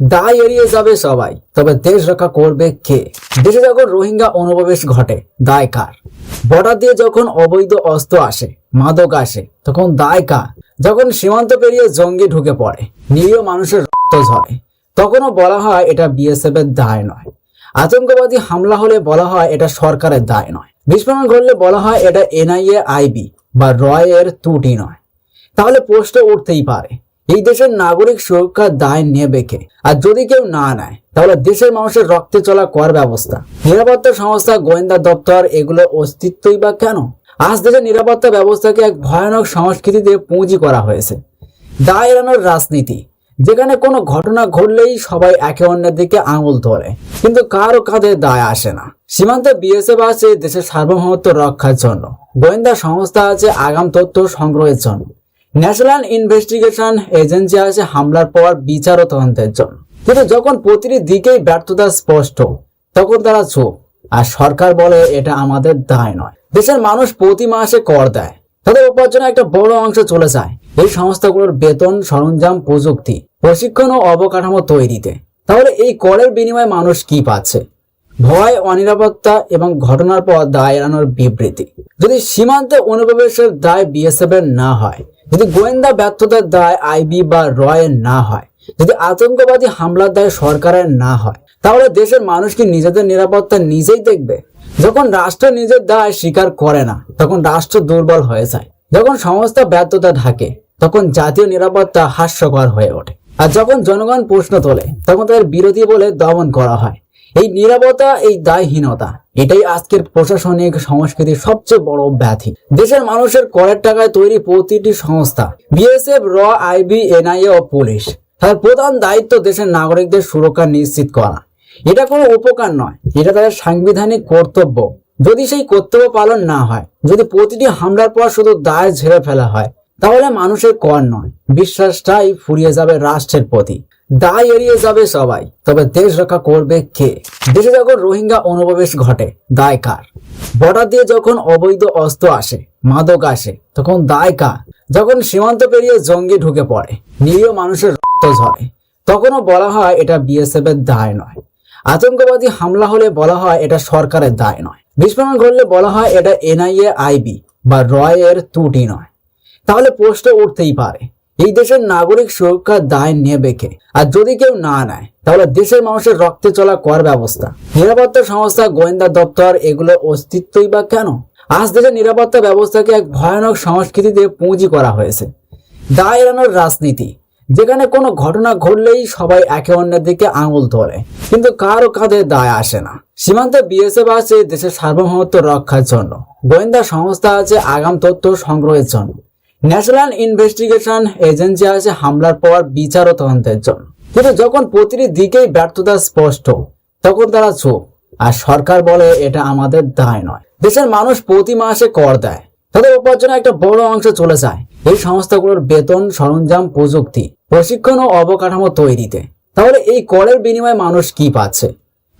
দায় এড়িয়ে যাবে সবাই। তবে দেশ রক্ষা করবে কে? দেশে যখন রোহিঙ্গা অনুপ্রবেশ ঘটে। দায় কার? বর্ডার দিয়ে যখন অবৈধ অস্ত্র আসে, মাদক আসে, তখন দায় কার? যখন সীমান্ত পেরিয়ে জঙ্গি ঢুকে পড়ে, নিরীহ মানুষের রক্ত ঝরে, তখনও বলা হয় এটা বিএসএফ এর দায় নয়। আতঙ্কবাদী হামলা হলে বলা হয় এটা সরকারের দায় নয়। বিস্ফোরণ ঘটলে বলা হয় এটা এনআইএ আইবি বা রয় এর ত্রুটি নয়। তাহলে প্রশ্ন উঠতেই পারে এই দেশের নাগরিক সুরক্ষার দায় নেবে কে? আর যদি কেউ না নেয়, তাহলে দেশের মানুষের রক্তে চলা কর ব্যবস্থা। নিরাপত্তা সংস্থা গোয়েন্দা দপ্তর এগুলো অস্তিত্বই বা কেন? আজ দেশের নিরাপত্তা ব্যবস্থাকে এক ভয়ানক সংস্কৃতি দিয়ে পুঁজি করা হয়েছে। দায় এড়ানোর রাজনীতি, যেখানে কোনো ঘটনা ঘটলেই সবাই একে অন্যের দিকে আঙুল ধরে কিন্তু কারও কাঁধে দায় আসে না। সীমান্তে বিএসএফ আছে দেশের সার্বভৌমত্ব রক্ষার জন্য। গোয়েন্দা সংস্থা আছে আগাম তথ্য সংগ্রহের জন্য। ন্যাশনাল ইনভেস্টিগেশন এজেন্সি আছে হামলার পর বিচার ও তদন্তের জন্য। কিন্তু যখন প্রতিটি দিকেই ব্যর্থতা স্পষ্ট, তখন তারা চুপ। আর সরকার বলে এটা আমাদের দায় নয়। দেশের মানুষ প্রতি মাসে কর দেয়। তাদের উপার্জনে একটা বড় অংশ চলে যায়। এই সংস্থাগুলোর বেতন, সরঞ্জাম, প্রযুক্তি, প্রশিক্ষণ ও অবকাঠামো তৈরিতে। তাহলে এই করের বিনিময়ে মানুষ কি পাচ্ছে? ভয়, অনিরাপত্তা এবং ঘটনার পর দায় এড়ানোর বিবৃতি। যদি সীমান্তে অনুপ্রবেশের দায় বিএসএফ এর না হয়, যদি গোয়েন্দা ব্যর্থতার দায় আইবি বা রয়ের না হয়, যদি আতঙ্কবাদী হামলার দায় সরকারের না হয়, তাহলে দেশের মানুষ কি নিজেদের নিরাপত্তা নিজেই দেখবে? যখন রাষ্ট্র নিজের দায় স্বীকার করে না, তখন রাষ্ট্র দুর্বল হয়ে যায়। যখন সংস্থা ব্যর্থতা ঢাকে, তখন জাতীয় নিরাপত্তা হাস্যকর হয়ে ওঠে। আর যখন জনগণ প্রশ্ন তোলে, তখন তাদের বিরোধী বলে দমন করা হয়। এই নিরাপত্তা, এই দায়হীনতা, এটাই আজকের প্রশাসনিক সংস্কৃতির সবচেয়ে বড় ব্যাধি। দেশের মানুষের করের টাকায় তৈরি প্রতিটি সংস্থা, বিএসএফ, র, আইবি, এনআইএ ও পুলিশ, তাদের প্রধান দায়িত্ব দেশের নাগরিকদের সুরক্ষা নিশ্চিত করা। এটা কোনো উপকার নয়, এটা তাদের সাংবিধানিক কর্তব্য। যদি সেই কর্তব্য পালন না হয়, যদি প্রতিটি হামলার পর শুধু দায় ঝেড়ে ফেলা হয়, তাহলে মানুষের কর নয়, বিশ্বাসটাই ফুরিয়ে যাবে রাষ্ট্রের প্রতি। দায় এড়িয়ে যাবে সবাই। তবে দেশ রক্ষা করবে কে? দেশে যখন রোহিঙ্গা অনুপ্রবেশ ঘটে, দায় কার? বর্ডার দিয়ে যখন অবৈধ অস্ত্র আসে, মাদক আসে, তখন দায় কার? যখন সীমান্ত পেরিয়ে জঙ্গি ঢুকে পড়ে, নিরীহ মানুষের রক্ত ঝরে, তখনও বলা হয় এটা বিএসএফ এর দায় নয়। আতঙ্কবাদী হামলা হলে বলা হয় এটা সরকারের দায় নয়। বিস্ফোরণ ঘটলে বলা হয় এটা এনআইএ আইবি বা রয় এর ত্রুটি নয়। তাহলে প্রশ্ন উঠতেই পারে এই দেশের নাগরিক সুরক্ষার দায় নেবে কে? আর যদি কেউ না নেয়, তাহলে দেশের মানুষের রক্তে চলা কর ব্যবস্থা। নিরাপত্তা সংস্থা গোয়েন্দা দপ্তর এগুলো অস্তিত্বই বা কেন? আজ দেশের নিরাপত্তা ব্যবস্থাকে এক ভয়ানক সংস্কৃতি দিয়ে পুঁজি করা হয়েছে। দায় এড়ানোর রাজনীতি, যেখানে কোনো ঘটনা ঘটলেই সবাই একে অন্যের দিকে আঙুল ধরে কিন্তু কারও কাঁধে দায় আসে না। সীমান্তে বিএসএফ আছে দেশের সার্বভৌমত্ব রক্ষার জন্য। গোয়েন্দা সংস্থা আছে আগাম তথ্য সংগ্রহের জন্য। ন্যাশনাল ইনভেস্টিগেশন এজেন্সি আছে হামলার পর বিচার ও তদন্তের জন্য কিন্তু যখন প্রতিটি দিকেই ব্যর্থতা স্পষ্ট, তখন তারা চুপ। আর সরকার বলে এটা আমাদের দায় নয়। দেশের মানুষ প্রতি মাসে কর দেয়। তাদের উপার্জনে একটা বড় অংশ চলে যায়। এই সংস্থাগুলোর বেতন, সরঞ্জাম, প্রযুক্তি, প্রশিক্ষণ ও অবকাঠামো তৈরিতে। তাহলে এই করের বিনিময়ে মানুষ কি পাচ্ছে?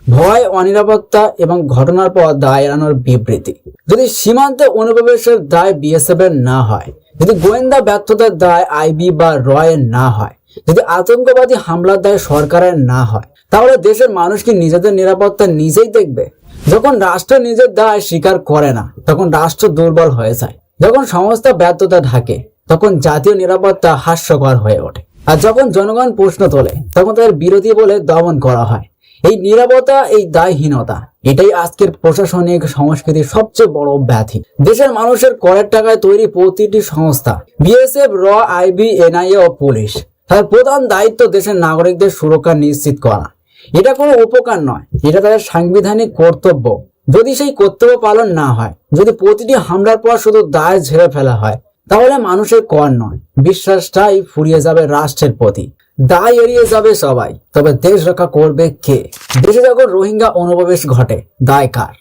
ভয়, অনিরাপত্তা এবং ঘটনার পর দায় এড়ানোর বিবৃতি। যদি সীমান্তে অনুপ্রবেশের দায় বিএসএফ এর না হয়, যদি গোয়েন্দা ব্যর্থতার দায় আইবি বা রয়ের না হয়, যদি আতঙ্কবাদী হামলার দায় সরকারের না হয়, তাহলে দেশের মানুষ কি নিজেদের নিরাপত্তা নিজেই দেখবে? যখন রাষ্ট্র নিজের দায় স্বীকার করে না, তখন রাষ্ট্র দুর্বল হয়ে যায়। যখন সংস্থা ব্যর্থতা ঢাকে, তখন জাতীয় নিরাপত্তা হাস্যকর হয়ে ওঠে। আর যখন জনগণ প্রশ্ন তোলে, তখন তাদের বিরোধী বলে দমন করা হয়। এই নিরাপত্তা এই দায়হীনতা, এটাই আজকের প্রশাসনিক সংস্কৃতির সবচেয়ে বড় ব্যাধি। দেশের মানুষের করের টাকায় তৈরি প্রতিটি সংস্থা, বিএসএফ, র, আইবি, এনআইএ ও পুলিশ, তাদের প্রধান দায়িত্ব দেশের নাগরিকদের সুরক্ষা নিশ্চিত করা। এটা কোনো উপকার নয়, এটা তাদের সাংবিধানিক কর্তব্য। যদি সেই কর্তব্য পালন না হয়, যদি প্রতিটি হামলার পর শুধু দায় ঝেড়ে ফেলা হয়, তাহলে মানুষের কর নয়, বিশ্বাসটাই ফুরিয়ে যাবে রাষ্ট্রের প্রতি। দায় এড়িয়ে যাবে সবাই। তবে দেশ রক্ষা করবে কে? দেশে যখন রোহিঙ্গা অনুপ্রবেশ ঘটে, দায় কার?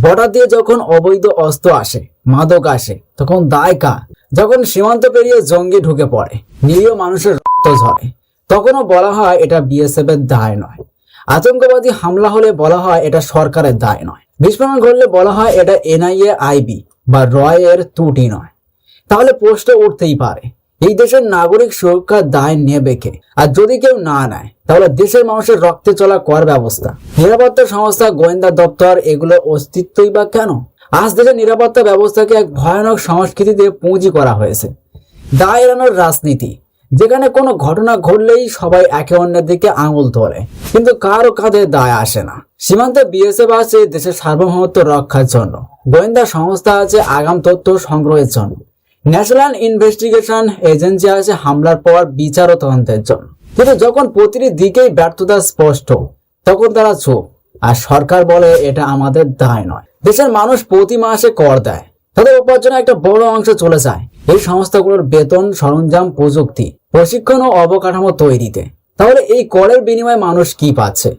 বর্ডার দিয়ে যখন অবৈধ অস্ত্র আসে, মাদক আসে, তখন দায় কার? যখন সীমান্ত পেরিয়ে জঙ্গি ঢুকে পড়ে, নিরীহ মানুষের রক্ত ঝরে, তখনও বলা হয় এটা বিএসএফ এর দায় নয়। আতঙ্কবাদী হামলা হলে বলা হয় এটা সরকারের দায় নয়। বিস্ফোরণ ঘটলে বলা হয় এটা এনআইএ আইবি বা রয় এর ত্রুটি নয়। তাহলে প্রশ্ন উঠতেই পারে এই দেশের নাগরিক সুরক্ষার দায় নেবে কে? আর যদি কেউ না নেয়, তাহলে দেশের মানুষের রক্তে চলা কর ব্যবস্থা। নিরাপত্তা সংস্থা গোয়েন্দা দপ্তর এগুলো অস্তিত্বই বা কেন? আজ দেশের নিরাপত্তা ব্যবস্থাকে এক ভয়ানক সংস্কৃতি দিয়ে পুঁজি করা হয়েছে। দায় এড়ানোর রাজনীতি, যেখানে কোনো ঘটনা ঘটলেই সবাই একে অন্যের দিকে আঙুল ধরে কিন্তু কারও কাঁধে দায় আসে না। সীমান্তে বিএসএফ আছে দেশের সার্বভৌমত্ব রক্ষার জন্য। গোয়েন্দা সংস্থা আছে আগাম তথ্য সংগ্রহের জন্য। ন্যাশনাল ইনভেস্টিগেশন এজেন্সি আছে হামলার পর বিচার ও তদন্তের জন্য কিন্তু যখন প্রতিটি দিকেই ব্যর্থতা স্পষ্ট, তখন তারা চুপ। আর সরকার বলে এটা আমাদের দায় নয়। দেশের মানুষ প্রতি মাসে কর দেয়। তাদের উপার্জনে একটা বড় অংশ চলে যায়। এই সংস্থাগুলোর বেতন, সরঞ্জাম, প্রযুক্তি, প্রশিক্ষণ ও অবকাঠামো তৈরিতে। তাহলে এই করের বিনিময়ে মানুষ কি পাচ্ছে?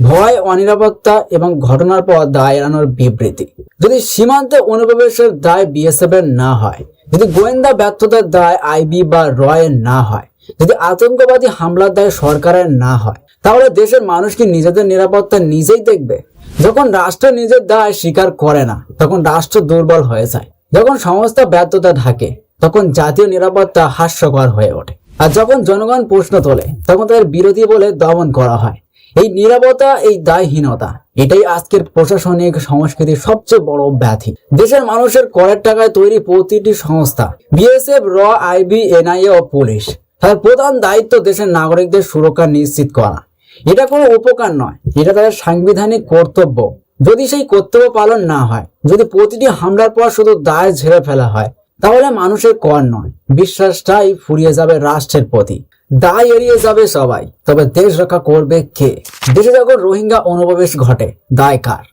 ভয়, অনিরাপত্তা এবং ঘটনার পর দায় এড়ানোর বিবৃতি। যদি সীমান্তে অনুপ্রবেশের দায় বিএসএফ এর না হয়, যদি গোয়েন্দা ব্যর্থতার দায় আইবি বা রয়ের না হয়, যদি আতঙ্কবাদী হামলার দায় সরকারের না হয়, তাহলে দেশের মানুষ কি নিজেদের নিরাপত্তা নিজেই দেখবে? যখন রাষ্ট্র নিজের দায় স্বীকার করে না, তখন রাষ্ট্র দুর্বল হয়ে যায়। যখন সংস্থা ব্যর্থতা ঢাকে, তখন জাতীয় নিরাপত্তা হাস্যকর হয়ে ওঠে। আর যখন জনগণ প্রশ্ন তোলে, তখন তাদের বিরোধী বলে দমন করা হয়। এই নিরাপত্তা এই দায়হীনতা, এটাই আজকের প্রশাসনিক সংস্কৃতির সবচেয়ে বড় ব্যাধি। দেশের মানুষের করের টাকায় তৈরি প্রতিটি সংস্থা, বিএসএফ, র, আইবি, এনআইএ ও পুলিশ, তাদের প্রধান দায়িত্ব দেশের নাগরিকদের সুরক্ষা নিশ্চিত করা। এটা কোনো উপকার নয়, এটা তাদের সাংবিধানিক কর্তব্য। যদি সেই কর্তব্য পালন না হয়, যদি প্রতিটি হামলার পর শুধু দায় ঝেড়ে ফেলা হয় তাহলে মানুষের কর নয়। বিশ্বাসটাই ফুরিয়ে যাবে রাষ্ট্রের প্রতি। দায় এড়িয়ে যাবে সবাই। তবে দেশ রক্ষা করবে কে? দেশে যখন রোহিঙ্গা অনুপ্রবেশ ঘটে, দায় কার?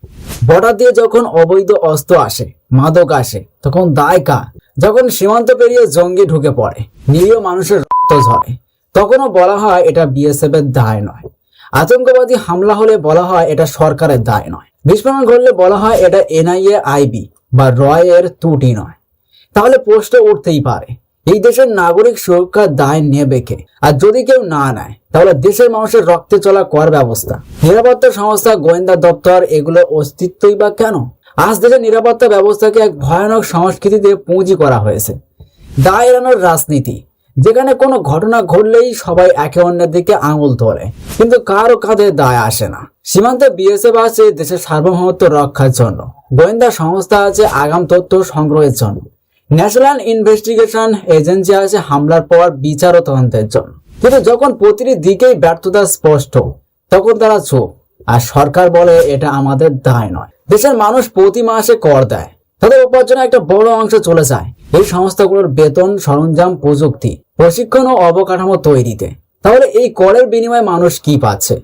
বর্ডার দিয়ে যখন অবৈধ অস্ত্র আসে, মাদক আসে, তখন দায় কার? যখন সীমান্ত পেরিয়ে জঙ্গি ঢুকে পড়ে, নিরীহ মানুষের রক্ত ঝরে, তখনও বলা হয় এটা বিএসএফ এর দায় নয়। আতঙ্কবাদী হামলা হলে বলা হয় এটা সরকারের দায় নয়। বিস্ফোরণ ঘটলে বলা হয় এটা এনআইএ, আইবি বা রয়ের ত্রুটি নয়। তাহলে প্রশ্ন উঠতেই পারে, এই দেশের নাগরিক সুরক্ষার দায় নেবে কে? আর যদি কেউ না নেয়, তাহলে দেশের মানুষের রক্তে চলা কর ব্যবস্থা। নিরাপত্তা সংস্থা গোয়েন্দা দপ্তর এগুলো অস্তিত্বই বা কেন? আজ দেশের নিরাপত্তা ব্যবস্থাকে এক ভয়ানক সংস্কৃতি দিয়ে পুঁজি করা হয়েছে। দায় এড়ানোর রাজনীতি, যেখানে কোনো ঘটনা ঘটলেই সবাই একে অন্যের দিকে আঙুল ধরে কিন্তু কারও কাঁধে দায় আসে না। সীমান্তে বিএসএফ আছে দেশের সার্বভৌমত্ব রক্ষার জন্য। গোয়েন্দা সংস্থা আছে আগাম তথ্য সংগ্রহের জন্য। ন্যাশনাল ইনভেস্টিগেশন এজেন্সি আছে হামলার পর বিচার ও তদন্তের জন্য। কিন্তু যখন প্রতিটি দিকেই ব্যর্থতা স্পষ্ট, তখন তারা চুপ আর সরকার বলে এটা আমাদের দায় নয়। দেশের মানুষ প্রতি মাসে কর দেয়। তাদের উপার্জনে একটা বড় অংশ চলে যায়। এই সংস্থাগুলোর বেতন, সরঞ্জাম, প্রযুক্তি, প্রশিক্ষণ ও অবকাঠামো তৈরিতে। তাহলে এই করের বিনিময়ে মানুষ কি পাচ্ছে?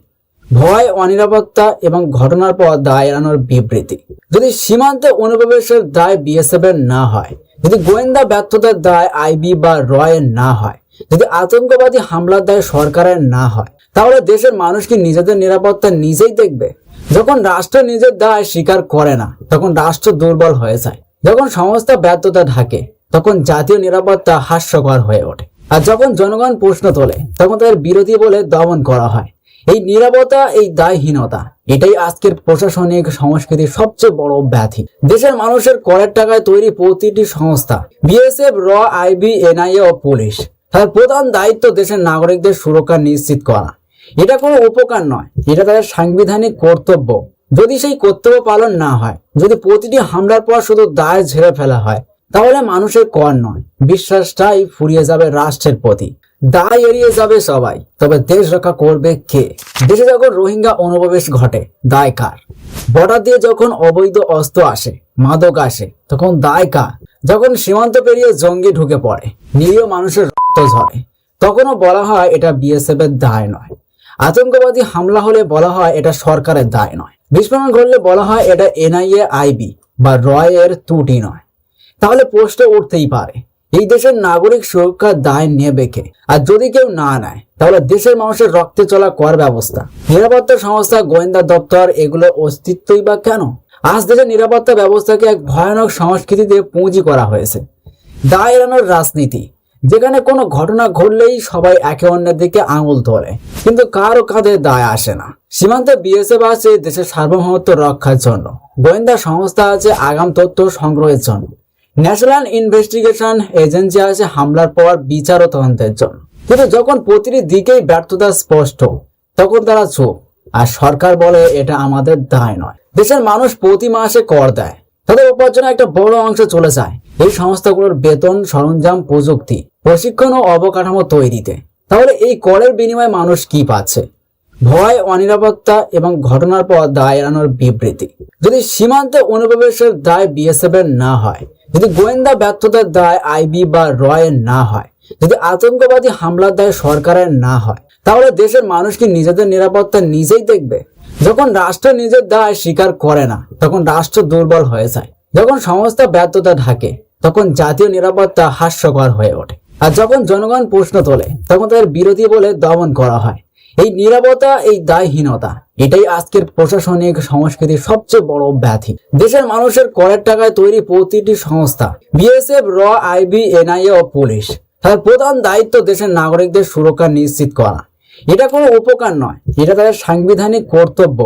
ভয়, অনিরাপত্তা এবং ঘটনার পর দায় এড়ানোর বিবৃতি। যদি সীমান্তে অনুপ্রবেশের দায় বিএসএফ এর না হয় যদি গোয়েন্দা ব্যর্থতার দায় আইবি বা রয়ের না হয়, যদি আতঙ্কবাদী হামলার দায় সরকারের না হয়, তাহলে দেশের মানুষ কি নিজেদের নিরাপত্তা নিজেই দেখবে? যখন রাষ্ট্র নিজের দায় স্বীকার করে না, তখন রাষ্ট্র দুর্বল হয়ে যায়। যখন সংস্থা ব্যর্থতা ঢাকে, তখন জাতীয় নিরাপত্তা হাস্যকর হয়ে ওঠে। আর যখন জনগণ প্রশ্ন তোলে, তখন তাদের বিরোধী বলে দমন করা হয়। এই নিরাপত্তা এই দায়হীনতা, এটাই আজকের প্রশাসনিক সংস্কৃতির সবচেয়ে বড় ব্যাধি। দেশের মানুষের করের টাকায় তৈরি প্রতিটি সংস্থা, বিএসএফ, র, আইবি, এনআইএ ও পুলিশ, তাদের প্রধান দায়িত্ব দেশের নাগরিকদের সুরক্ষা নিশ্চিত করা। এটা কোনো উপকার নয়, এটা তাদের সাংবিধানিক কর্তব্য। যদি সেই কর্তব্য পালন না হয়, যদি প্রতিটি হামলার পর শুধু দায় ঝেড়ে ফেলা হয়, তাহলে মানুষের কর নয়, বিশ্বাসটাই ফুরিয়ে যাবে রাষ্ট্রের প্রতি। দায় এড়িয়ে যাবে সবাই। তবে দেশ রক্ষা করবে কে? দেশে যখন রোহিঙ্গা অনুপ্রবেশ ঘটে, দায় কার? বর্ডার দিয়ে যখন অবৈধ অস্ত্র আসে, মাদক আসে, তখন দায় কার? যখন সীমান্ত পেরিয়ে জঙ্গি ঢুকে পড়ে, নিরীহ মানুষের রক্ত ঝরে, তখনও বলা হয় এটা বিএসএফ এর দায় নয়। আতঙ্কবাদী হামলা হলে বলা হয় এটা সরকারের দায় নয়। বিস্ফোরণ ঘটলে বলা হয় এটা এনআইএ আইবি বা রয়ের ত্রুটি নয়। তাহলে প্রশ্ন উঠতেই পারে এই দেশের নাগরিক সুরক্ষার দায় নেবে কে? আর যদি কেউ না নেয়, তাহলে দেশের মানুষের রক্তে চলা কর ব্যবস্থা। নিরাপত্তা সংস্থা গোয়েন্দা দপ্তর এগুলো অস্তিত্বই বা কেন? আজ দেশের নিরাপত্তা ব্যবস্থাকে এক ভয়ানক সংস্কৃতি দিয়ে পুঁজি করা হয়েছে। দায় এড়ানোর রাজনীতি, যেখানে কোনো ঘটনা ঘটলেই সবাই একে অন্যের দিকে আঙুল ধরে কিন্তু কারও কাঁধে দায় আসে না। সীমান্তে বিএসএফ আছে দেশের সার্বভৌমত্ব রক্ষার জন্য। গোয়েন্দা সংস্থা আছে আগাম তথ্য সংগ্রহের জন্য। ন্যাশনাল ইনভেস্টিগেশন এজেন্সি আছে হামলার পর বিচার ও তদন্তের জন্য। কিন্তু যখন প্রতিটি দিকেই ব্যর্থতা স্পষ্ট, তখন তারা চুপ। আর সরকার বলে এটা আমাদের দায় নয়। দেশের মানুষ প্রতি মাসে কর দেয়। তাদের উপার্জনে একটা বড় অংশ চলে যায়। এই সংস্থাগুলোর বেতন, সরঞ্জাম, প্রযুক্তি, প্রশিক্ষণ ও অবকাঠামো তৈরিতে। তাহলে এই করের বিনিময়ে মানুষ কি পাচ্ছে? ভয়, অনিরাপত্তা এবং ঘটনার পর দায় এড়ানোর বিবৃতি। যদি সীমান্তে অনুপ্রবেশের দায় বিএসএফ এর না হয় যদি গোয়েন্দা ব্যর্থতার দায় আইবি বা রয়ের না হয়, যদি আতঙ্কবাদী হামলার দায় সরকারের না হয়, তাহলে দেশের মানুষ কি নিজেদের নিরাপত্তা নিজেই দেখবে? যখন রাষ্ট্র নিজের দায় স্বীকার করে না, তখন রাষ্ট্র দুর্বল হয়ে যায়। যখন সংস্থা ব্যর্থতা ঢাকে, তখন জাতীয় নিরাপত্তা হাস্যকর হয়ে ওঠে। আর যখন জনগণ প্রশ্ন তোলে, তখন তাদের বিরোধী বলে দমন করা হয়। এই নিরাপত্তা এই দায়হীনতা, এটাই আজকের প্রশাসনিক সংস্কৃতির সবচেয়ে বড় ব্যাধি। দেশের মানুষের করের টাকায় তৈরি প্রতিটি সংস্থা, বিএসএফ, র, আইবি, এনআইএ ও পুলিশ, তাদের প্রধান দায়িত্ব দেশের নাগরিকদের সুরক্ষা নিশ্চিত করা। এটা কোনো উপকার নয়, এটা তাদের সাংবিধানিক কর্তব্য।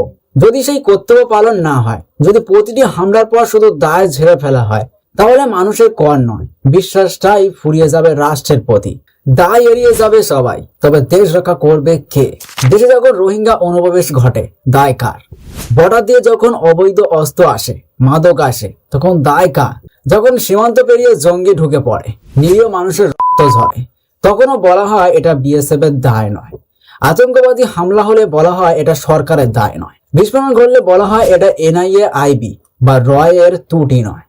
যদি সেই কর্তব্য পালন না হয়, যদি প্রতিটি হামলার পর শুধু দায় ঝেড়ে ফেলা হয় তাহলে মানুষের কর নয়। বিশ্বাসটাই ফুরিয়ে যাবে রাষ্ট্রের প্রতি। দায় এড়িয়ে যাবে সবাই। তবে দেশ রক্ষা করবে কে? দেশে যখন রোহিঙ্গা অনুপ্রবেশ ঘটে, দায় কার? বর্ডার দিয়ে যখন অবৈধ অস্ত্র আসে, মাদক আসে, তখন দায় কার? যখন সীমান্ত পেরিয়ে জঙ্গি ঢুকে পড়ে, নিরীহ মানুষের রক্ত ঝরে, তখনও বলা হয় এটা বিএসএফ এর দায় নয়। আতঙ্কবাদী হামলা হলে বলা হয় এটা সরকারের দায় নয়। বিস্ফোরণ ঘটলে বলা হয় এটা এনআইএ আইবি বা রয়ের ত্রুটি নয়।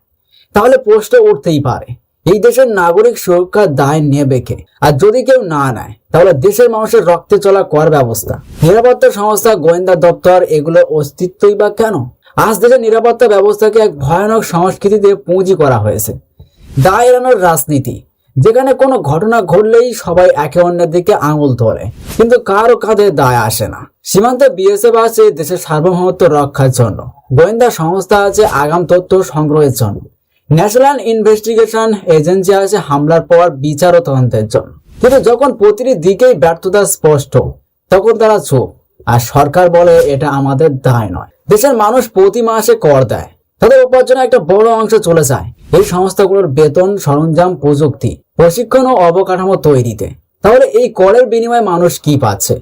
তাহলে প্রশ্ন উঠতেই পারে। এই দেশের নাগরিক সুরক্ষার দায় নেবে কে? আর যদি কেউ না নেয়, তাহলে দেশের মানুষের রক্তে চলা কর ব্যবস্থা। নিরাপত্তা সংস্থা গোয়েন্দা দপ্তর এগুলোর অস্তিত্বই বা কেন? আজ দেশের নিরাপত্তা ব্যবস্থাকে এক ভয়ানক সংস্কৃতিতে পুঁজি করা হয়েছে। দায় এড়ানোর রাজনীতি, যেখানে কোনো ঘটনা ঘটলেই সবাই একে অন্যের দিকে আঙুল ধরে কিন্তু কারও কাঁধে দায় আসে না। সীমান্তে বিএসএফ আছে দেশের সার্বভৌমত্ব রক্ষার জন্য। গোয়েন্দা সংস্থা আছে আগাম তথ্য সংগ্রহের জন্য। ন্যাশনাল ইনভেস্টিগেশন এজেন্সি আছে হামলার পর বিচার ও তদন্তের জন্য। কিন্তু যখন প্রতিটি দিকেই ব্যর্থতা স্পষ্ট, তখন তারা চুপ। আর সরকার বলে এটা আমাদের দায় নয়। দেশের মানুষ প্রতি মাসে কর দেয়। তাদের উপার্জনে একটা বড় অংশ চলে যায়। এই সংস্থাগুলোর বেতন, সরঞ্জাম, প্রযুক্তি, প্রশিক্ষণ ও অবকাঠামো তৈরিতে। তাহলে এই করের বিনিময়ে মানুষ কি পাচ্ছে?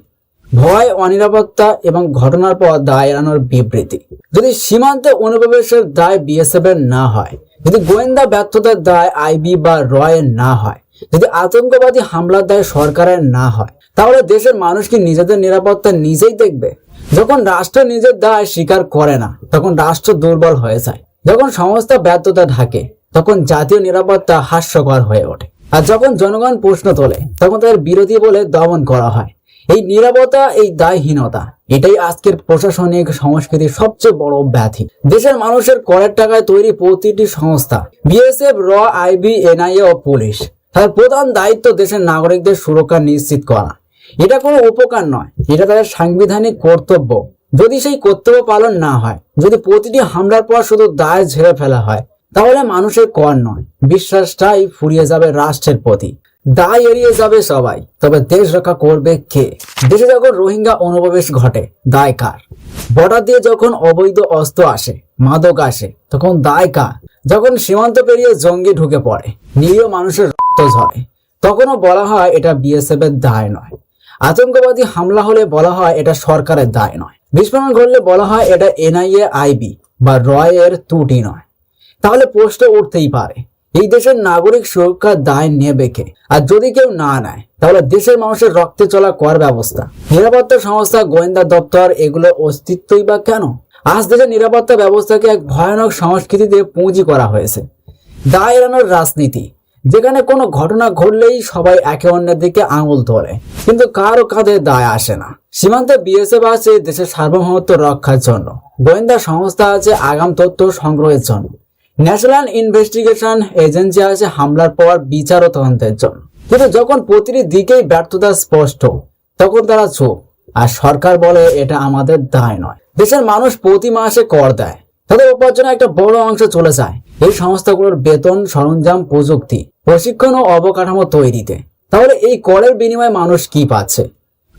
ভয়, অনিরাপত্তা এবং ঘটনার পর দায় এড়ানোর বিবৃতি। যদি সীমান্তে অনুপ্রবেশের দায় বিএসএফ এর না হয়, যদি গোয়েন্দা ব্যর্থতার দায় আইবি বা রয়ের না হয়, যদি আতঙ্কবাদী হামলার দায় সরকারের না হয়, তাহলে দেশের মানুষ কি নিজেদের নিরাপত্তা নিজেই দেখবে? যখন রাষ্ট্র নিজের দায় স্বীকার করে না, তখন রাষ্ট্র দুর্বল হয়ে যায়। যখন সংস্থা ব্যর্থতা ঢাকে, তখন জাতীয় নিরাপত্তা হাস্যকর হয়ে ওঠে। আর যখন জনগণ প্রশ্ন তোলে, তখন তাদের বিরোধী বলে দমন করা হয়। এই নিরাপত্তা এই দায়হীনতা, এটাই আজকের প্রশাসনিক সংস্কৃতির সবচেয়ে বড় ব্যাধি। দেশের মানুষের করের টাকায় তৈরি প্রতিটি সংস্থা, বিএসএফ, র আইবি এনআইএ ও পুলিশ, তাদের প্রধান দায়িত্ব দেশের নাগরিকদের সুরক্ষা নিশ্চিত করা। এটা কোনো উপকার নয়, এটা তাদের সাংবিধানিক কর্তব্য। যদি সেই কর্তব্য পালন না হয়, যদি প্রতিটি হামলার পর শুধু দায় ঝেড়ে ফেলা হয়, তাহলে মানুষের কর নয়, বিশ্বাসটাই ফুরিয়ে যাবে রাষ্ট্রের প্রতি। দায় এড়িয়ে যাবে সবাই। তবে দেশ রক্ষা করবে কে? দেশে যখন রোহিঙ্গা অনুপ্রবেশ ঘটে। দায় কার? বর্ডার দিয়ে যখন অবৈধ অস্ত্র আসে, মাদক আসে, তখন দায় কার? যখন সীমান্ত পেরিয়ে জঙ্গি ঢুকে পড়ে, নিরীহ মানুষের রক্ত ঝরে, তখনও বলা হয় এটা বিএসএফ এর দায় নয়। আতঙ্কবাদী হামলা হলে বলা হয় এটা সরকারের দায় নয়। বিস্ফোরণ ঘটলে বলা হয় এটা এনআইএ আইবি বা রয়ের ত্রুটি নয়। তাহলে প্রশ্ন উঠতেই পারে এই দেশের নাগরিক সুরক্ষার দায় নেবে কে? আর যদি কেউ না নেয়, তাহলে দেশের মানুষের রক্তে চলা কর ব্যবস্থা। নিরাপত্তা সংস্থা গোয়েন্দা দপ্তর এগুলোর অস্তিত্বই বা কেন? আজ দেশের নিরাপত্তা ব্যবস্থাকে এক ভয়ানক সংস্কৃতিতে পুঁজি করা হয়েছে। দায় এড়ানোর রাজনীতি, যেখানে কোনো ঘটনা ঘটলেই সবাই একে অন্যের দিকে আঙুল ধরে কিন্তু কারও কাঁধে দায় আসে না। সীমান্তে বিএসএফ আছে দেশের সার্বভৌমত্ব রক্ষার জন্য। গোয়েন্দা সংস্থা আছে আগাম তথ্য সংগ্রহের জন্য। ন্যাশনাল ইনভেস্টিগেশন এজেন্সি আছে হামলার পর বিচার ও তদন্তের জন্য। কিন্তু যখন প্রতিটি দিকেই ব্যর্থতা স্পষ্ট, তখন তারা চুপ। আর সরকার বলে এটা আমাদের দায় নয়। দেশের মানুষ প্রতি মাসে কর দেয়। তাদের উপার্জনে একটা বড় অংশ চলে যায়। এই সংস্থাগুলোর বেতন, সরঞ্জাম, প্রযুক্তি, প্রশিক্ষণ ও অবকাঠামো তৈরিতে। তাহলে এই করের বিনিময়ে মানুষ কি পাচ্ছে?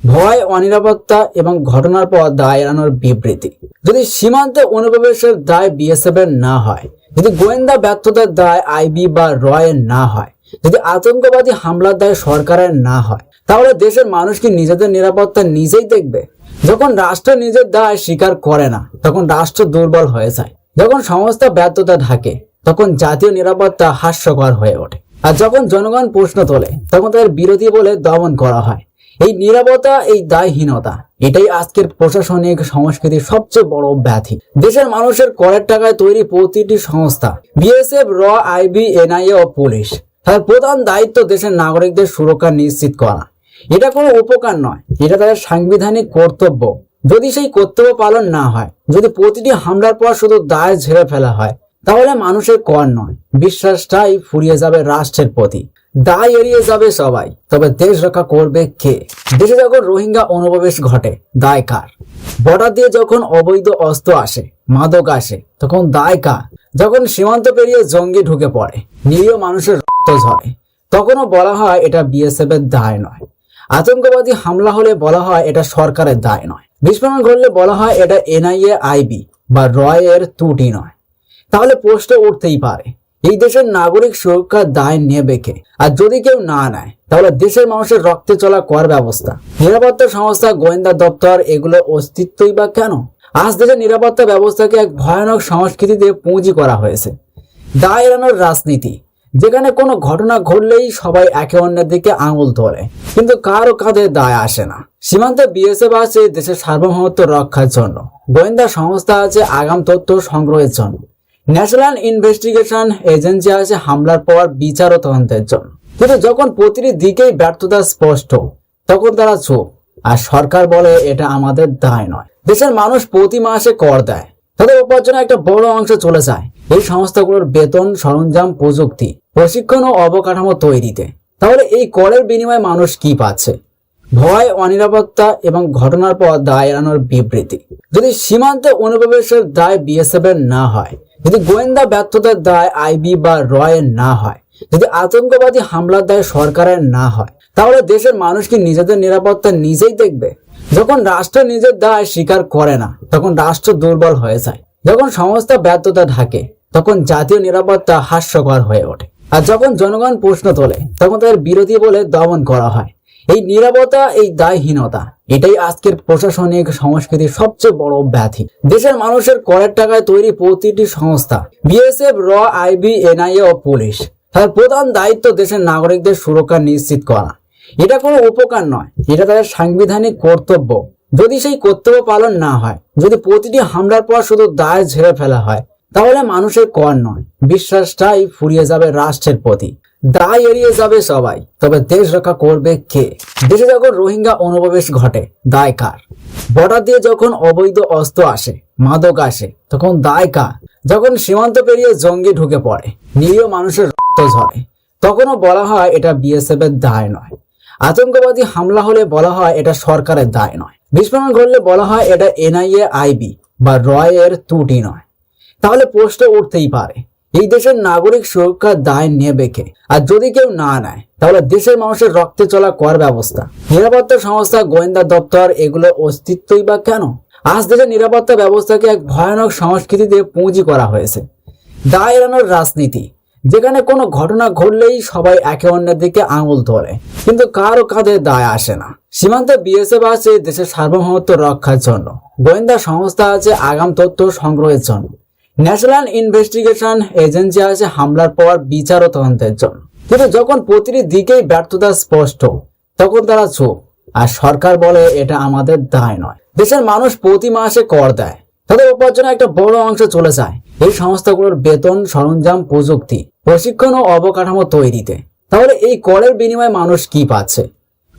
ভয়, অনিরাপত্তা এবং ঘটনার পর দায় এড়ানোর বিবৃতি। যদি সীমান্তে অনুপ্রবেশের দায় বিএসএফ এর না হয়, যদি গোয়েন্দা ব্যর্থতার দায় আইবি বা রয়ের না হয়, যদি আতঙ্কবাদী হামলার দায় সরকারের না হয়, তাহলে দেশের মানুষ কি নিজেদের নিরাপত্তা নিজেই দেখবে? যখন রাষ্ট্র নিজের দায় স্বীকার করে না, তখন রাষ্ট্র দুর্বল হয়ে যায়। যখন সংস্থা ব্যর্থতা ঢাকে, তখন জাতীয় নিরাপত্তা হাস্যকর হয়ে ওঠে। আর যখন জনগণ প্রশ্ন তোলে, তখন তাদের বিরোধী বলে দমন করা হয়। এই নিরাপত্তা এই দায়হীনতা, এটাই আজকের প্রশাসনিক সংস্কৃতির সবচেয়ে বড় ব্যাধি। দেশের মানুষের করের টাকায় তৈরি প্রতিটি সংস্থা, বিএসএফ, র আইবি এনআইএ ও পুলিশ, তাদের প্রধান দায়িত্ব দেশের নাগরিকদের সুরক্ষা নিশ্চিত করা। এটা কোনো উপকার নয়, এটা তাদের সাংবিধানিক কর্তব্য। যদি সেই কর্তব্য পালন না হয়, যদি প্রতিটি হামলার পর শুধু দায় ঝেড়ে ফেলা হয়, তাহলে মানুষের কর নয়, বিশ্বাসটাই ফুরিয়ে যাবে রাষ্ট্রের প্রতি। দায় এড়িয়ে যাবে সবাই। তবে দেশ রক্ষা করবে কে? দেশে যখন রোহিঙ্গা অনুপ্রবেশ ঘটে। দায় কার? বর্ডার দিয়ে যখন অবৈধ অস্ত্র আসে, মাদক আসে, তখন দায় কার? যখন সীমান্ত পেরিয়ে জঙ্গি ঢুকে পড়ে, নিরীহ মানুষের রক্ত ঝরে, তখনও বলা হয় এটা বিএসএফ এর দায় নয়। আতঙ্কবাদী হামলা হলে বলা হয় এটা সরকারের দায় নয়। বিস্ফোরণ ঘটলে বলা হয় এটা এনআইএ, আইবি বা রয়ের ত্রুটি নয়। তাহলে প্রশ্ন উঠতেই পারে এই দেশের নাগরিক সুরক্ষার দায় নেবে কে? আর যদি কেউ না নেয়, তাহলে দেশের মানুষের রক্তে চলা কর ব্যবস্থা। নিরাপত্তা সংস্থা গোয়েন্দা দপ্তর এগুলোর অস্তিত্বই বা কেন? আজ দেশের নিরাপত্তা ব্যবস্থাকে এক ভয়ানক সংস্কৃতিতে পুঁজি করা হয়েছে। দায় এড়ানোর রাজনীতি, যেখানে কোনো ঘটনা ঘটলেই সবাই একে অন্যের দিকে আঙুল ধরে কিন্তু কারও কাঁধে দায় আসে না। সীমান্তে বিএসএফ আছে দেশের সার্বভৌমত্ব রক্ষার জন্য। গোয়েন্দা সংস্থা আছে আগাম তথ্য সংগ্রহের জন্য। ন্যাশনাল ইনভেস্টিগেশন এজেন্সি আছে হামলার পর বিচার ও তদন্তের জন্য। কিন্তু যখন প্রতিটি দিকেই ব্যর্থতা স্পষ্ট, তখন তারা চুপ। আর সরকার বলে এটা আমাদের দায় নয়। দেশের মানুষ প্রতি মাসে কর দেয়। তাদের উপার্জনে একটা বড় অংশ চলে যায় এই সংস্থাগুলোর বেতন, সরঞ্জাম, প্রযুক্তি, প্রশিক্ষণ ও অবকাঠামো তৈরিতে। তাহলে এই করের বিনিময়ে মানুষ কি পাচ্ছে? ভয়, অনিরাপত্তা এবং ঘটনার পর দায় এড়ানোর বিবৃতি। যদি সীমান্তে অনুপ্রবেশের দায় বিএসএফ এর না হয় যদি গোয়েন্দা ব্যর্থতার দায় আইবি বা রয়ের না হয়, যদি আতঙ্কবাদী হামলার দায় সরকারের না হয়, তাহলে দেশের মানুষ কি নিজেদের নিরাপত্তা নিজেই দেখবে? যখন রাষ্ট্র নিজের দায় স্বীকার করে না, তখন রাষ্ট্র দুর্বল হয়ে যায়। যখন সংস্থা ব্যর্থতা ঢাকে, তখন জাতীয় নিরাপত্তা হাস্যকর হয়ে ওঠে। আর যখন জনগণ প্রশ্ন তোলে, তখন তাদের বিরোধী বলে দমন করা হয়। এই নিরাপত্তা এই দায়হীনতা, এটাই আজকের প্রশাসনিক সংস্কৃতির সবচেয়ে বড় ব্যাধি। দেশের মানুষের করের টাকায় তৈরি প্রতিটি সংস্থা, বিএসএফ, র আইবি এনআইএ ও পুলিশ, তাদের প্রধান দায়িত্ব দেশের নাগরিকদের সুরক্ষা নিশ্চিত করা। এটা কোনো উপকার নয়, এটা তাদের সাংবিধানিক কর্তব্য। যদি সেই কর্তব্য পালন না হয়, যদি প্রতিটি হামলার পর শুধু দায় ঝেড়ে ফেলা হয়, তাহলে মানুষের কর নয়, বিশ্বাসটাই ফুরিয়ে যাবে রাষ্ট্রের প্রতি। দায় এড়িয়ে যাবে সবাই। তবে দেশ রক্ষা করবে কে? দেশে যখন রোহিঙ্গা অনুপ্রবেশ ঘটে, দায় কার? বর্ডার দিয়ে যখন অবৈধ অস্ত্র আসে, মাদক আসে, তখন দায় কার? যখন সীমান্ত পেরিয়ে জঙ্গি ঢুকে পড়ে, নিরীহ মানুষের রক্ত ঝরে, তখনও বলা হয় এটা বিএসএফ এর দায় নয়। আতঙ্কবাদী হামলা হলে বলা হয় এটা সরকারের দায় নয়। বিস্ফোরণ ঘটলে বলা হয় এটা এনআইএ আইবি বা রয়ের ত্রুটি নয়। তাহলে প্রশ্ন উঠতেই পারে এই দেশের নাগরিক সুরক্ষার দায় নেবে কে? আর যদি কেউ না নেয়, তাহলে দেশের মানুষের রক্তে চলা কর ব্যবস্থা। নিরাপত্তা সংস্থা গোয়েন্দা দপ্তর এগুলোর অস্তিত্বই বা কেন? আজ দেশের নিরাপত্তা ব্যবস্থাকে এক ভয়ানক সংস্কৃতিতে পুঁজি করা হয়েছে। দায় এড়ানোর রাজনীতি, যেখানে কোনো ঘটনা ঘটলেই সবাই একে অন্যের দিকে আঙুল ধরে কিন্তু কারও কাঁধে দায় আসে না। সীমান্তে বিএসএফ আছে দেশের সার্বভৌমত্ব রক্ষার জন্য। গোয়েন্দা সংস্থা আছে আগাম তথ্য সংগ্রহের জন্য। ন্যাশনাল ইনভেস্টিগেশন এজেন্সি আছে হামলার পর বিচার ও তদন্তের জন্য। কিন্তু যখন প্রতিটি দিকেই ব্যর্থতা স্পষ্ট, তখন তারা চুপ। আর সরকার বলে এটা আমাদের দায় নয়। দেশের মানুষ প্রতি মাসে কর দেয়। তাদের উপার্জনে একটা বড় অংশ চলে যায় এই সংস্থাগুলোর বেতন, সরঞ্জাম, প্রযুক্তি, প্রশিক্ষণ ও অবকাঠামো তৈরিতে। তাহলে এই করের বিনিময়ে মানুষ কি পাচ্ছে?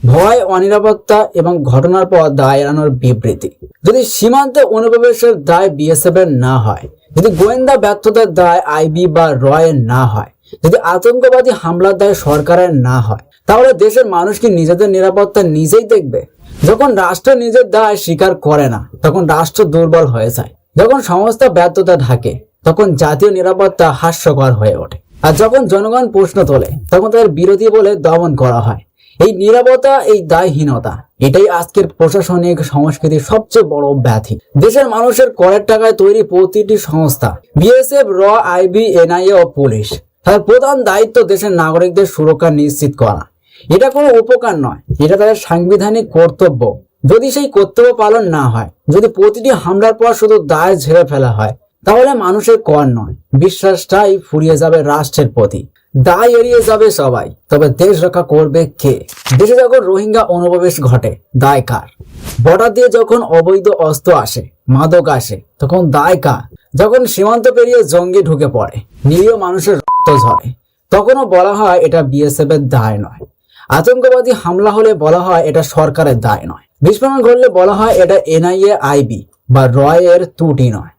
ভয়, অনিরাপত্তা এবং ঘটনার পর দায় এড়ানোর বিবৃতি। যদি সীমান্তে অনুপ্রবেশের দায় বিএসএফ এর না হয়, যদি গোয়েন্দা ব্যর্থতার দায় আইবি বা রয়ের না হয়, যদি আতঙ্কবাদী হামলার দায় সরকারের না হয়, তাহলে দেশের মানুষ কি নিজেদের নিরাপত্তা নিজেই দেখবে? যখন রাষ্ট্র নিজের দায় স্বীকার করে না, তখন রাষ্ট্র দুর্বল হয়ে যায়। যখন সংস্থা ব্যর্থতা ঢাকে, তখন জাতীয় নিরাপত্তা হাস্যকর হয়ে ওঠে। আর যখন জনগণ প্রশ্ন তোলে, তখন তাদের বিরোধী বলে দমন করা হয়। এই নিরাপত্তা এই দায়হীনতা, এটাই আজকের প্রশাসনিক সংস্কৃতির সবচেয়ে বড় ব্যাধি। দেশের মানুষের করের টাকায় তৈরি প্রতিটি সংস্থা, বিএসএফ, র আইবি এনআইএ ও পুলিশ তার প্রধান দায়িত্ব দেশের নাগরিকদের সুরক্ষা নিশ্চিত করা। এটা কোনো উপকার নয়, এটা তাদের সাংবিধানিক কর্তব্য। যদি সেই কর্তব্য পালন না হয়, যদি প্রতিটি হামলার পর শুধু দায় ঝেড়ে ফেলা হয়, তাহলে মানুষের কর নয়, বিশ্বাসটাই ফুরিয়ে যাবে রাষ্ট্রের প্রতি। দায় এড়িয়ে যাবে সবাই, তবে দেশ রক্ষা করবে কে? দেশে যখন রোহিঙ্গা অনুপ্রবেশ ঘটে, দায় কার? বর্ডার দিয়ে যখন অবৈধ অস্ত্র আসে, মাদক আসে, তখন দায় কার? যখন সীমান্ত পেরিয়ে জঙ্গি ঢুকে পড়ে, নিরীহ মানুষের রক্ত ঝরে, তখনও বলা হয় এটা বিএসএফ এর দায় নয়। আতঙ্কবাদী হামলা হলে বলা হয় এটা সরকারের দায় নয়। বিস্ফোরণ ঘটলে বলা হয় এটা এনআইএ, আইবি বা রয়ের ত্রুটি নয়।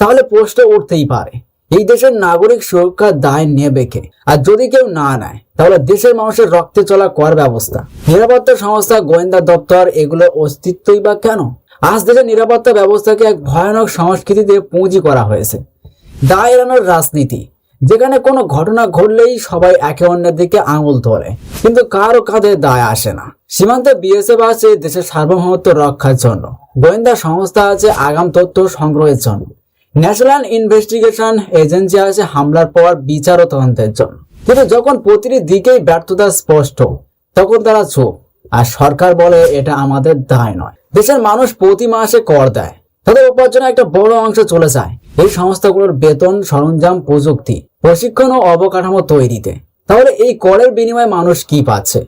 তাহলে প্রশ্ন উঠতেই পারে এই দেশের নাগরিক সুরক্ষার দায় নেবে কে? আর যদি কেউ না নেয়, তাহলে দেশের মানুষের রক্তে চলা কর ব্যবস্থা। নিরাপত্তা সংস্থা গোয়েন্দা দপ্তর এগুলোর অস্তিত্বই বা কেন? আজ দেশের নিরাপত্তা ব্যবস্থাকে এক ভয়ানক সংস্কৃতিতে পুঁজি করা হয়েছে। দায় এড়ানোর রাজনীতি, যেখানে কোনো ঘটনা ঘটলেই সবাই একে অন্যের দিকে আঙুল ধরে কিন্তু কারও কাঁধে দায় আসে না। সীমান্তে বিএসএফ আছে দেশের সার্বভৌমত্ব রক্ষার জন্য। গোয়েন্দা সংস্থা আছে আগাম তথ্য সংগ্রহের জন্য। ন্যাশনাল ইনভেস্টিগেশন এজেন্সি আছে হামলার পর বিচার ও তদন্তের জন্য। কিন্তু যখন প্রতিটি দিকেই ব্যর্থতা স্পষ্ট, তখন তারা চুপ। আর সরকার বলে এটা আমাদের দায় নয়। দেশের মানুষ প্রতি মাসে কর দেয়। তাদের উপার্জনে একটা বড় অংশ চলে যায়। এই সংস্থাগুলোর বেতন, সরঞ্জাম, প্রযুক্তি, প্রশিক্ষণ ও অবকাঠামো তৈরিতে। তাহলে এই করের বিনিময়ে মানুষ কি পাচ্ছে?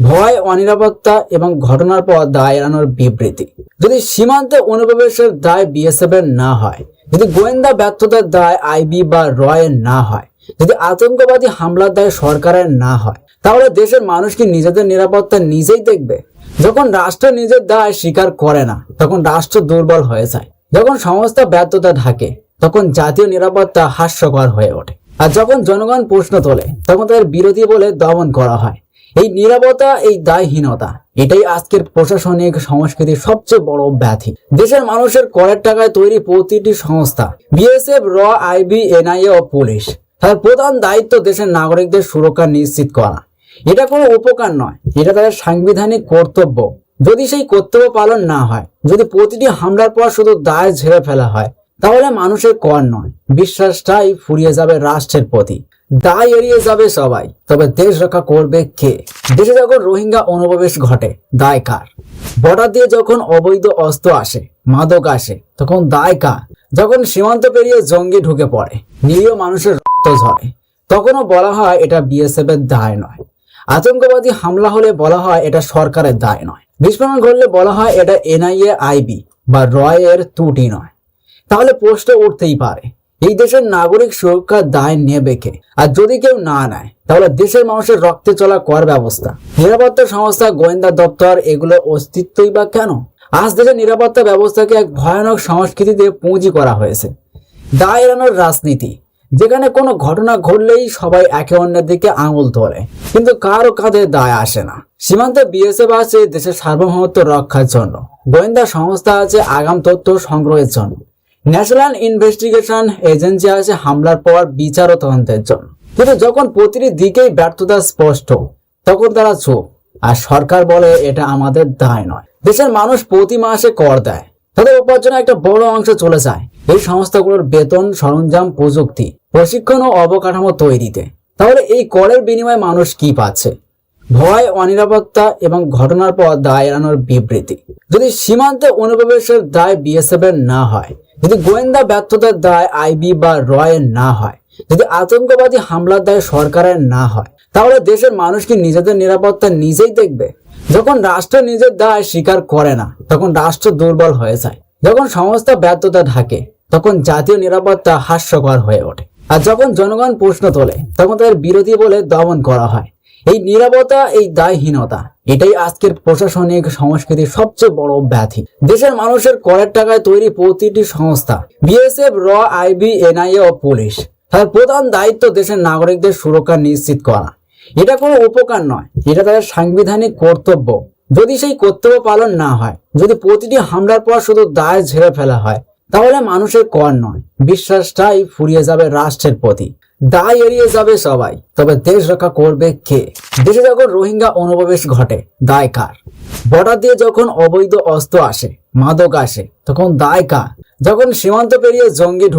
ভয়, অনিরাপত্তা এবং ঘটনার পর দায় এড়ানোর বিবৃতি। যদি সীমান্তে অনুপ্রবেশের দায় বিএসএফ এর না হয় যদি গোয়েন্দা ব্যর্থতার দায় আইবি বা রয়ের না হয়, যদি আতঙ্কবাদী হামলার দায় সরকারের না হয়, তাহলে দেশের মানুষ কি নিজেদের নিরাপত্তা নিজেই দেখবে? যখন রাষ্ট্র নিজের দায় স্বীকার করে না, তখন রাষ্ট্র দুর্বল হয়ে যায়। যখন সংস্থা ব্যর্থতা ঢাকে, তখন জাতীয় নিরাপত্তা হাস্যকর হয়ে ওঠে। আর যখন জনগণ প্রশ্ন তোলে, তখন তাদের বিরোধী বলে দমন করা হয়। এই নিরাপত্তা এই দায়হীনতা, এটাই আজকের প্রশাসনিক সংস্কৃতির সবচেয়ে বড় ব্যাধি। দেশের মানুষের করের টাকায় তৈরি প্রতিটি সংস্থা, বিএসএফ, র, আইবি, এনআইএ ও পুলিশ, তার প্রধান দায়িত্ব দেশের নাগরিকদের সুরক্ষা নিশ্চিত করা। এটা কোনো উপকার নয়, এটা তাদের সাংবিধানিক কর্তব্য। যদি সেই কর্তব্য পালন না হয়, যদি প্রতিটি হামলার পর শুধু দায় ঝেড়ে ফেলা হয়, তাহলে মানুষের কর নয়, বিশ্বাসটাই ফুরিয়ে যাবে রাষ্ট্রের প্রতি। দায় এড়িয়ে যাবে সবাই, তবে দেশ রক্ষা করবে কে? দেশে যখন রোহিঙ্গা অনুপ্রবেশ ঘটে, দায় কার? বর্ডার দিয়ে যখন অবৈধ অস্ত্র আসে, মাদক আসে, তখন দায় কার? যখন সীমান্ত পেরিয়ে জঙ্গি ঢুকে পড়ে, নিরীহ মানুষের রক্ত ঝরে, তখনও বলা হয় এটা বিএসএফ এর দায় নয়। আতঙ্কবাদী হামলা হলে বলা হয় এটা সরকারের দায় নয়। বিস্ফোরণ ঘটলে বলা হয় এটা এনআইএ আইবি বা রয়ের ত্রুটি নয়। তাহলে প্রশ্ন উঠতেই পারে এই দেশের নাগরিক সুরক্ষার দায় নেবে কে? আর যদি কেউ না নেয়, তাহলে দেশের মানুষের রক্তে চলা কর ব্যবস্থা। নিরাপত্তা সংস্থা গোয়েন্দা দপ্তর এগুলোর অস্তিত্বই বা কেন? আজ দেশের নিরাপত্তা ব্যবস্থাকে এক ভয়ানক সংস্কৃতিতে পুঁজি করা হয়েছে। দায় এড়ানোর রাজনীতি, যেখানে কোনো ঘটনা ঘটলেই সবাই একে অন্যের দিকে আঙুল ধরে কিন্তু কারও কাঁধে দায় আসে না। সীমান্তে বিএসএফ আছে দেশের সার্বভৌমত্ব রক্ষার জন্য। গোয়েন্দা সংস্থা আছে আগাম তথ্য সংগ্রহের জন্য। ন্যাশনাল ইনভেস্টিগেশন এজেন্সি আছে হামলার পর বিচার ও তদন্তের জন্য। কিন্তু যখন প্রতিটি দিকেই ব্যর্থতা স্পষ্ট, তখন তারা চুপ। আর সরকার বলে এটা আমাদের দায় নয়। দেশের মানুষ প্রতি মাসে কর দেয়। তাদের উপার্জনে একটা বড় অংশ চলে যায়। এই সংস্থাগুলোর বেতন, সরঞ্জাম, প্রযুক্তি, প্রশিক্ষণ ও অবকাঠামো তৈরিতে। তাহলে এই করের বিনিময়ে মানুষ কি পাচ্ছে? ভয়, অনিরাপত্তা এবং ঘটনার পর দায় এড়ানোর বিবৃতি। যদি সীমান্তে অনুপ্রবেশের দায় বিএসএফ এর না হয়, যদি গোয়েন্দা ব্যর্থতার দায় আইবি বা রয়ের না হয়, যদি আতঙ্কবাদী হামলার দায় সরকারের না হয়, তাহলে দেশের মানুষ কি নিজেদের নিরাপত্তা নিজেই দেখবে? যখন রাষ্ট্র নিজের দায় স্বীকার করে না, তখন রাষ্ট্র দুর্বল হয়ে যায়। যখন সংস্থা ব্যর্থতা ঢাকে, তখন জাতীয় নিরাপত্তা হাস্যকর হয়ে ওঠে। আর যখন জনগণ প্রশ্ন তোলে, তখন তাদের বিরোধী বলে দমন করা হয়। এই নিরাপত্তা এই দায়হীনতা, এটাই আজকের প্রশাসনিক সংস্কৃতির সবচেয়ে বড় ব্যাধি। দেশের মানুষের করের টাকায় তৈরি প্রতিটি সংস্থা, বিএসএফ, র, আইবি, এনআইএ ও পুলিশ, তার প্রধান দায়িত্ব দেশের নাগরিকদের সুরক্ষা নিশ্চিত করা। এটা কোনো উপকার নয়, এটা তাদের সাংবিধানিক কর্তব্য। যদি সেই কর্তব্য পালন না হয়, যদি প্রতিটি হামলার পর শুধু দায় ঝেড়ে ফেলা হয়, তাহলে মানুষের কর নয়, বিশ্বাসটাই ফুরিয়ে যাবে রাষ্ট্রের প্রতি। দায় এড়িয়ে যাবে সবাই। তবে দেশ রক্ষা করবে কে? দেশে যখন রোহিঙ্গা অনুপ্রবেশ ঘটে। দায় কার? বর্ডার দিয়ে যখন অবৈধ অস্ত্র আসে, মাদক আসে, তখন দায় কার? যখন সীমান্ত পেরিয়ে জঙ্গি